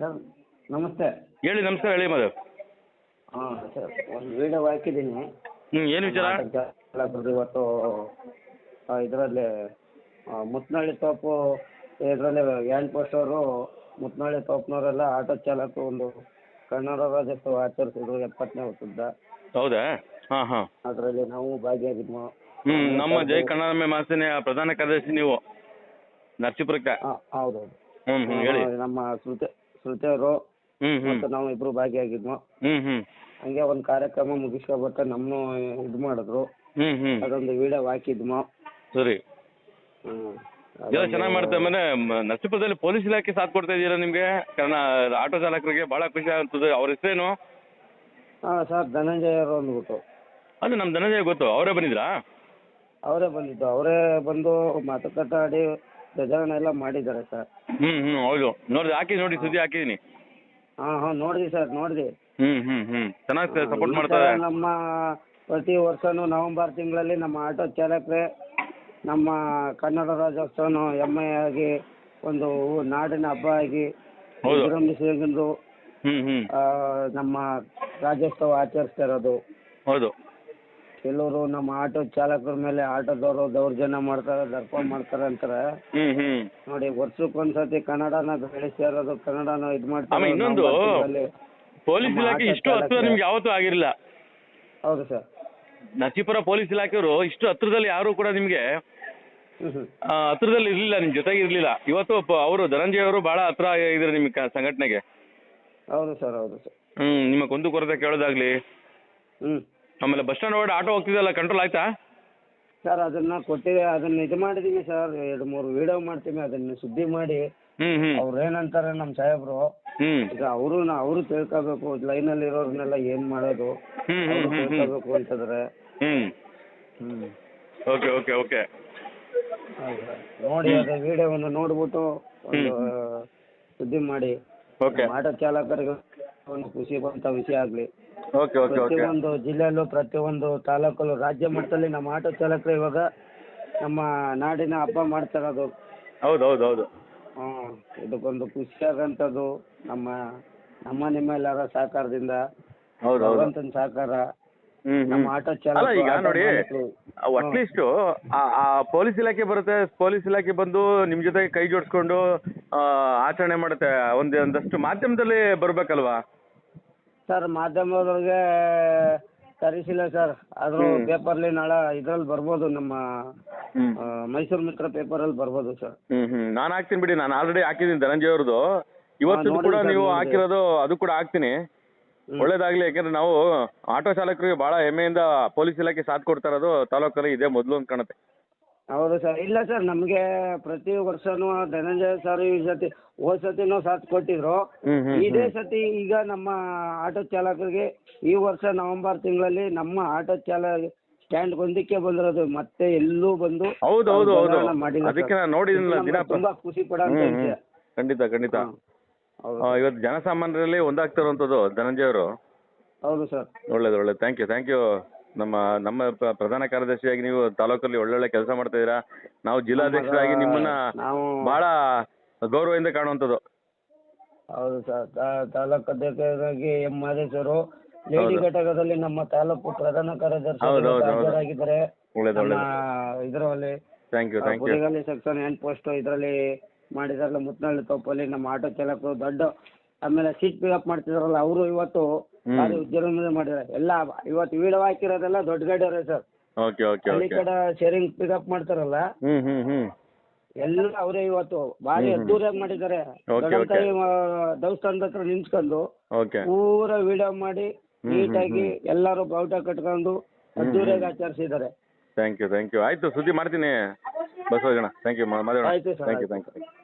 Sir ನಮಸ್ತೆ. ಹೇಳಿ ನಮಸ್ಕಾರ ಹೇಳಿ ಮದು ಹಾಂ ಸರ್ ಒಂದು ವಿಡಿಯೋ ಹಾಕಿದ್ದೀನಿ. ಹ್ಞೂ ಏನು ವಿಚಾರ? ಇವತ್ತು ಇದರಲ್ಲಿ ಮುತ್ನಳ್ಳಿ ತೋಪು ಇದರಲ್ಲಿ ಗ್ಯಾಂಡ್ ಪೋಸ್ಟ್ ಅವರು ಮುತ್ನಳ್ಳಿ ತೋಪ್ನವರೆಲ್ಲ ಆಟೋ ಚಾಲಕ ಒಂದು ಕನ್ನಡ ರಾಜ್ಯೋತ್ಸವ ಆಚರಿಸಿದ್ರು ಎಪ್ಪತ್ತನೇ ವರ್ಷದ ಹೌದಾ? ಹಾಂ ಹಾಂ. ಅದರಲ್ಲಿ ನಾವು ಭಾಗಿಯಾಗಿದ್ವು. ಹ್ಞೂ ನಮ್ಮ ಜೈ ಕನ್ನಡ ಮಾಸಿನ ಪ್ರಧಾನ ಕಾರ್ಯದರ್ಶಿ ನೀವು ನರಸೀಪುರಕ್ಕೆ. ಹೌದೌದು. ಹ್ಞೂ ಹ್ಞೂ ಹೇಳಿ. ನಮ್ಮ ಶ್ರುತಿ ಶ್ರುತಿಯವರು ಹ್ಮ್ ನಾವ್ ಮತ್ತು ನಾವು ಇಬ್ರು ಭಾಗಿಯಾಗಿದ್ವು. ಹ್ಮ್ ಹ್ಞೂ ಹಂಗೆ ಒಂದು ಕಾರ್ಯಕ್ರಮ ಮುಗಿಸ್ಕೊಬರ್ತಾ ನಮ್ಮನ್ನು ಇದ್ ಮಾಡಿದ್ರು. ಅದೊಂದ್ ಅದೊಂದು ವಿಡಿಯೋ ಹಾಕಿದ್ವು ಸರಿ. ಹ್ಮ್. ಎಲ್ಲ ಚೆನ್ನಾಗಿ ಮಾಡ್ತಾ ಆಮೇಲೆ ಮ- ನರಸೀಪುರದಲ್ಲಿ ಪೊಲೀಸ್ ಇಲಾಖೆ ಸಾಥ್ ಕೊಡ್ತಾ ಇದೀರಾ ನಿಮಗೆ? ಕಾರಣ ಆಟೋ ಚಾಲಕರಿಗೆ ಬಹಳ ಖುಷಿ ಆಗ್ತದೆ. ಅವ್ರ ಹೆಸರೇನು? ಹಾ ಸರ್ ಧನಂಜಯ ಅವರು ಅಂದ್ಬಿಟ್ಟು. ಅದು ನಮ್ಮ ಧನಂಜಯ ಗೊತ್ತು. ಅವರೇ ಬಂದಿದ್ರಾ? ಅವರೇ ಬಂದಿದ್ದು. ಅವರೇ ಬಂದು ಮಾತುಕತೆ ಆಡಿ ಧ್ವಜಾರೋಹಣ ಎಲ್ಲ ಮಾಡಿದ್ದಾರೆ ಸರ್. ಹ್ಮ್ ಹ್ಞೂ ಹೌದು. ನೋಡಿ ಹಾಕಿ ನೋಡಿ ಸುದ್ದಿ ಹಾಕಿದೀನಿ. ಹಾ ಹಾ ನೋಡಿದ್ವಿ ಸರ್ ನೋಡಿದ್ವಿ ಹ್ಮ್ ಹ್ಮ್ ಹ್ಞೂ ಚೆನ್ನಾಗಿ ಸಪೋರ್ಟ್ ಮಾಡ್ತಾರೆ ನಮ್ಮ ಪ್ರತಿ ವರ್ಷನೂ ನವೆಂಬರ್ ತಿಂಗಳಲ್ಲಿ ನಮ್ಮ ಆಟೋ ಚಾಲಕರೇ ನಮ್ಮ ಕನ್ನಡ ರಾಜ್ಯೋತ್ಸವನ ಆಗಿ ಒಂದು ನಾಡಿನ ಹಬ್ಬ ಆಗಿ ಹೌದು. ವಿಜೃಂಭಿಸಿಕೊಂಡು ಹ್ಞೂ ಆ, ನಮ್ಮ ರಾಜ್ಯೋತ್ಸವ ಆಚರಿಸ್ತಾ ಇರೋದು. ಹೌದು. ಕೆಲವರು ನಮ್ಮ ಆಟೋ ಚಾಲಕರ ಮೇಲೆ ಆಟೋದವರು ದೌರ್ಜನ್ಯ ಮಾಡ್ತಾರೆ ದರ್ಪ ಮಾಡ್ತಾರೆ ಅಂತಾರೆ. ಹ್ಮ್ ಹ್ಮ್. ನೋಡಿ ವರ್ಷಕ್ಕೊಂದ್ಸತಿ ಕನ್ನಡನ ಕನ್ನಡಾನ ಇರೋದು ಕನ್ನಡನ ಇದು ಮಾಡ್ತಾರೆ. ಇನ್ನೊಂದು. ಪೊಲೀಸ್ ನಮ್ಮ ಇಲಾಖೆ ಆಟೋ ಇಷ್ಟು ಹತ್ರ ನಿಮ್ಗೆ ಯಾವತ್ತೂ ಆಗಿರಲಿಲ್ಲ. ಹೌದು ಸರ್. ನರಸೀಪುರ ಪೊಲೀಸ್ ಇಲಾಖೆಯವರು ಇಷ್ಟು ಹತ್ರದಲ್ಲಿ ಯಾರು ಕೂಡ ನಿಮ್ಗೆ ಹ್ಮ್ ಹ್ಮ್. ಹತ್ರದಲ್ಲಿ ಇರಲಿಲ್ಲ ನಿಮ್ ಜೊತೆಗೆ ಇರ್ಲಿಲ್ಲ. ಇವತ್ತು ಪ- ಅವರು ಧನಂಜಯ ಅವರು ಬಹಳ ಹತ್ರ ಇದ್ರೆ ನಿಮ್ ಕ- ಸಂಘಟನೆಗೆ. ಹೌದು ಸರ್ ಹೌದು ಸರ್. ಹ್ಮ್ ನಿಮ್ಮ ಕುಂದು ಕೊರತೆ ಕೇಳೋದಾಗ್ಲಿ. ಹ್ಮ್. ಆಮೇಲೆ ಬಸ್ ಸ್ಟ್ಯಾಂಡ್ ಒಳಗಡೆ ಆಟೋ ಹೋಗ್ತಿದೆಯಲ್ಲ ಕಂಟ್ರೋಲ್ ಆಯ್ತಾ? ಸರ್ ಅದನ್ನ ಕೊಟ್ಟಿದೆ ಅದನ್ನ ಇದು ಮಾಡಿದೀವಿ ಸರ್ ಎರಡು ಮೂರು ವಿಡಿಯೋ ಮಾಡ್ತೀವಿ ಅದನ್ನ ಸುದ್ದಿ ಮಾಡಿ. ಹ್ಮ್ ಅವ್ರು ಏನಂತಾರೆ ನಮ್ಮ ಸಾಹೇಬ್ರು? ಈಗ ಅವರು ಅವರು ತಿಳ್ಕೋಬೇಕು ಅಲ್ಲಿ ಇರೋರ್ನೆಲ್ಲ ಏನ್ ಮಾಡೋದು? ಹ್ಮ್, ಅವ್ರು ತಿಳ್ಕೋಬೇಕು ಅಂತಂದ್ರೆ. ಹ್ಮ್. Okay okay okay. ಹೌದು ಸರ್. ನೋಡಿ ಅದ ವಿಡಿಯೋವನ್ನು ನೋಡ್ಬಿಟ್ಟು ಒಂದು ಸುದ್ದಿ ಮಾಡಿ. ಓಕೆ. ಆಟೋ ಚಾಲಕರಿಗೆ ಒಂದು ಖುಷಿ ಬಂತ ವಿಷಯ ಆಗ್ಲಿ. Okay okay okay. ಪ್ರತಿಯೊಂದು ಜಿಲ್ಲೆಯಲ್ಲೂ ಪ್ರತಿಯೊಂದು ತಾಲೂಕಲ್ಲೂ ರಾಜ್ಯ ಮಟ್ಟದಲ್ಲಿ ನಮ್ಮ ಆಟೋ ಚಾಲಕರು ಇವಾಗ ನಮ್ಮ ನಾಡಿನ ಹಬ್ಬ ಮಾಡ್ತಾರದು. ಹೌದು ಹೌದು ಹೌದು. ಹ್ಮ್ ಇದಕ್ಕೊಂದು ಖುಷಿ ಆಗೋಂಥದ್ದು ನಮ್ಮ ನಮ್ಮ ನಿಮ್ಮ ಎಲ್ಲರ ಸಹಕಾರದಿಂದ. ಹೌದು ಹೌದು. ಭಗವಂತನ ಸಹಕಾರ. ನಮ್ಮ ಆಟೋ ಅಲ್ಲ ಚಾಲಕ ಈಗ ನೋಡಿ ಅಟ್ಲೀಸ್ಟ್ ಆ ಪೊಲೀಸ್ ಇಲಾಖೆ ಬರುತ್ತೆ ಪೊಲೀಸ್ ಇಲಾಖೆ ಬಂದು ನಿಮ್ ಜೊತೆ ಕೈ ಜೋಡಿಸ್ಕೊಂಡು ಆ, ಆಚರಣೆ ಮಾಡುತ್ತೆ. ಒಂದು ಒಂದಷ್ಟು ಮಾಧ್ಯಮದಲ್ಲಿ ಬರಬೇಕಲ್ವಾ? Sir ಮಾಧ್ಯಮದವ್ರಿಗೆ ತರಿಸಿಲ್ಲ sir. ಆದ್ರೂ ಪೇಪರ್ಲಿ ನಾಳೆ ಇದ್ರಲ್ಲಿ ಬರ್ಬೋದು ನಮ್ಮ ಆ, ಮೈಸೂರು ಮಿತ್ರ ಪೇಪರಲ್ಲಿ ಬರ್ಬೋದು ಸರ್. ಹ್ಮ್ ನಾನ್ ನಾನು ಹಾಕ್ತೀನಿ ಬಿಡಿ. ನಾನು ಆಲ್ರೆಡಿ ಹಾಕಿದ್ದೀನಿ ಧನಂಜಯ ಅವ್ರದ್ದು ಇವತ್ತು ಕೂಡ ಸರ್, ನೀವು. ಹಾಕಿರೋದು ಅದು ಕೂಡ ಹಾಕ್ತೀನಿ. ಒಳ್ಳೇದಾಗ್ಲಿ. ಯಾಕಂದ್ರೆ ನಾವು ಆಟೋ ಚಾಲಕರಿಗೆ ಬಹಳ ಹೆಮ್ಮೆಯಿಂದ ಪೊಲೀಸ್ ಇಲಾಖೆ ಸಾಥ್ ಕೊಡ್ತಾ ಇರೋದು. ತಾಲೂಕಲ್ಲಿ ಇದೇ ಮೊದಲು ಅಂತ ಕಾಣುತ್ತೆ. ಹೌದು ಸರ್. ಇಲ್ಲ ಸರ್ ನಮಗೆ ಪ್ರತಿ ವರ್ಷನು ಧನಂಜಯ ಸರ್ ಈ ಸತಿ ಹೋದ ಸತಿನೂ ಸಾಥ್ ಕೊಟ್ಟಿದ್ರು. ಇದೇ ಸತಿ ಈಗ ನಮ್ಮ ಆಟೋ ಚಾಲಕರಿಗೆ ಈ ವರ್ಷ ನವೆಂಬರ್ ತಿಂಗಳಲ್ಲಿ ನಮ್ಮ ಆಟೋ ಚಾಲಕ ಸ್ಟ್ಯಾಂಡ್ ಒಂದಕ್ಕೆ ಬಂದಿರೋದು. ಮತ್ತೆ ಎಲ್ಲೂ ಬಂದು ಹೌದು ಹೌದು ಹೌದು. ಜನ ಮಾಡಿಲ್ಲ ಸರ್. ಅದಕ್ಕೆ ನಾನು ಇದು ದಿನ ತುಂಬಾ ಖುಷಿ ಪಡ ಖಂಡಿತ ಖಂಡಿತ. ಆ, ಇವತ್ತು ಜನಸಾಮಾನ್ಯರಲ್ಲಿ ಒಂದಾಗ್ತಿರುವಂಥದ್ದು ಧನಂಜಯ ಅವರು ಹೌದು ಸರ್. ಒಳ್ಳೇದು ಒಳ್ಳೇದು. ಥ್ಯಾಂಕ್ ಯು ಥ್ಯಾಂಕ್ ಯು ನಮ್ಮ ನಮ್ಮ ಪ್ರ- ಪ್ರಧಾನ ಕಾರ್ಯದರ್ಶಿಯಾಗಿ ನೀವು ತಾಲೂಕಲ್ಲಿ ಒಳ್ಳೊಳ್ಳೆ ಕೆಲಸ ಮಾಡ್ತಾ ಇದ್ದೀರಾ? ನಾವು ಜಿಲ್ಲಾಧ್ಯಕ್ಷರಾಗಿ ನಿಮ್ಮನ್ನ ಬಹಳ ಗೌರವದಿಂದ ಕಾಣುವಂತದ್ದು ಹೌದು ಸರ್. ತಾಲೂಕು ಅಧ್ಯಕ್ಷರಾಗಿ ಎಂ ಮಾದೇಶ್ವರು ಲೇಡಿ ಘಟಕದಲ್ಲಿ ನಮ್ಮ ತಾಲೂಕು ಪ್ರಧಾನ ಕಾರ್ಯದರ್ಶಿ ಹೌದು, ಹೌದು, ಹೌದು. ಹಾಜರಾಗಿದ್ದಾರೆ. ಒಳ್ಳೇದು ನಮ್ಮ ಒಳ್ಳೇದು. ಇದರಲ್ಲಿ ಥ್ಯಾಂಕ್ ಯು ಥ್ಯಾಂಕ್ ಯು ಕುರಿಗಲ್ಲಿ ಸೆಕ್ಷನ್ ಎಂಟು ಪೋಸ್ಟ್ ಇದರಲ್ಲಿ ಮಾಡಿದಾರಲ್ಲ ಮುತ್ನಳ್ಳಿ ತೋಪಲ್ಲಿ ನಮ್ಮ ಆಟೋ ಚಾಲಕರು ದೊಡ್ಡ ಆಮೇಲೆ ಸೀಟ್ ಪಿಕಪ್ ಮಾಡ್ತಿದಾರಲ್ಲ ಅವರು ಇವತ್ತು ಹ್ಮ್. ಭಾರಿ ಮಾಡಿದ್ದಾರೆ. ಎಲ್ಲ ಇವತ್ತು ವಿಡಿಯೋ ಹಾಕಿರೋದೆಲ್ಲ ದೊಡ್ಡ ಗಾಡಿಯವರೇ ಸರ್. ಓಕೆ ಓಕೆ ಹಳ್ಳಿ ಓಕೆ ಕಡೆ ಶೇರಿಂಗ್ ಪಿಕಪ್ ಮಾಡ್ತಾರಲ್ಲ ಹ್ಞೂ ಎಲ್ಲ ಅವರೇ ಇವತ್ತು. ಭಾರಿ ಅದ್ದೂರಿಯಾಗಿ ಮಾಡಿದ್ದಾರೆ. ದೊಡ್ಡಂತಾಯಿ ದೇವಸ್ಥಾನದ ಹತ್ರ ನಿಂತ್ಕೊಂಡು ಓಕೆ ಪೂರ ವಿಡಿಯೋ ಮಾಡಿ ನೀಟಾಗಿ ಎಲ್ಲರೂ ಬಾವುಟ ಕಟ್ಕೊಂಡು ಅದ್ದೂರಿಯಾಗಿ ಆಚರಿಸಿದ್ದಾರೆ. ಥ್ಯಾಂಕ್ ಯು ಥ್ಯಾಂಕ್ ಯು ಆಯ್ತು ಸುದ್ದಿ ಮಾಡ್ತೀನಿ. ಬಸವಗಣ ಥ್ಯಾಂಕ್ ಯು ಮಾತಾಡೋಣ ಆಯ್ತು ಥ್ಯಾಂಕ್ ಯು ಆಯ್ತು. Thank you